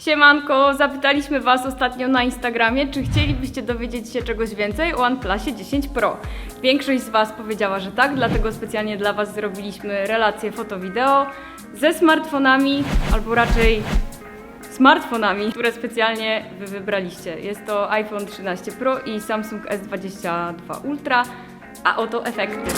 Siemanko, zapytaliśmy Was ostatnio na Instagramie, czy chcielibyście dowiedzieć się czegoś więcej o OnePlusie 10 Pro. Większość z Was powiedziała, że tak, dlatego specjalnie dla Was zrobiliśmy relację foto-wideo ze smartfonami, albo raczej smartfonami, które specjalnie Wy wybraliście. Jest to iPhone 13 Pro i Samsung S22 Ultra, a oto efekty.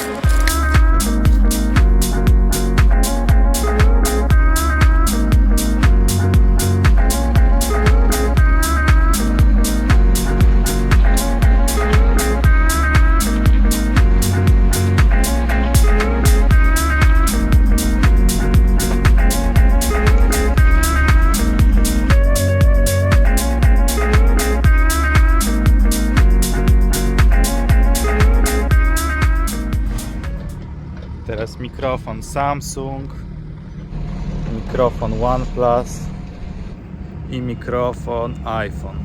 Teraz mikrofon Samsung, mikrofon OnePlus i mikrofon iPhone.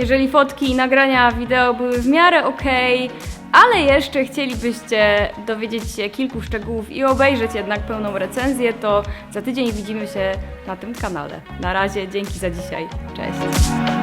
Jeżeli fotki i nagrania wideo były w miarę ok, ale jeszcze chcielibyście dowiedzieć się kilku szczegółów i obejrzeć jednak pełną recenzję, to za tydzień widzimy się na tym kanale. Na razie, dzięki za dzisiaj. Cześć.